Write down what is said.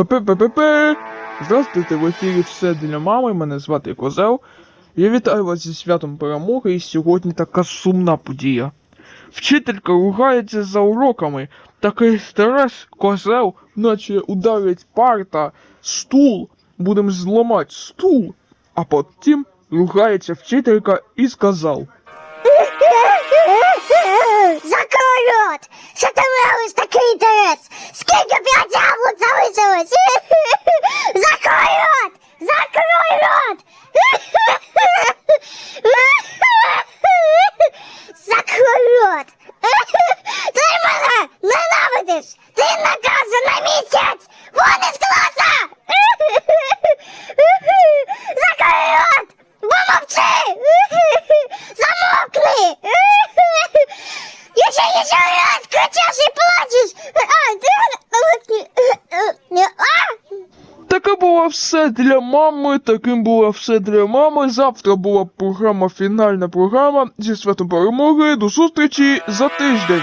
Пе-пе-пе-пе-пе! Здравствуйте, в ефірі все для мами. Мене звати Козел. Я вітаю вас зі святом перемоги, і сьогодні така сумна подія. Вчителька ругається за уроками. Такий стрес козел, наче ударить парта, стул. Будем зламати стул. А потім ругається вчителька і сказав. Закрой рот! Що ти робиш такий інтерес? Скільки п'ять яблук залишилось? Закрой рот! Закрой рот! Закрой рот! Ти мене ненавидиш! Ти наказан на місяць! Вон із класа! Закрой рот! Помовчи! Замовкни! Еще, еще раз кричишь було все для мами, таким було все для мами. Завтра була програма, фінальна програма зі святом перемоги. До зустрічі за тиждень.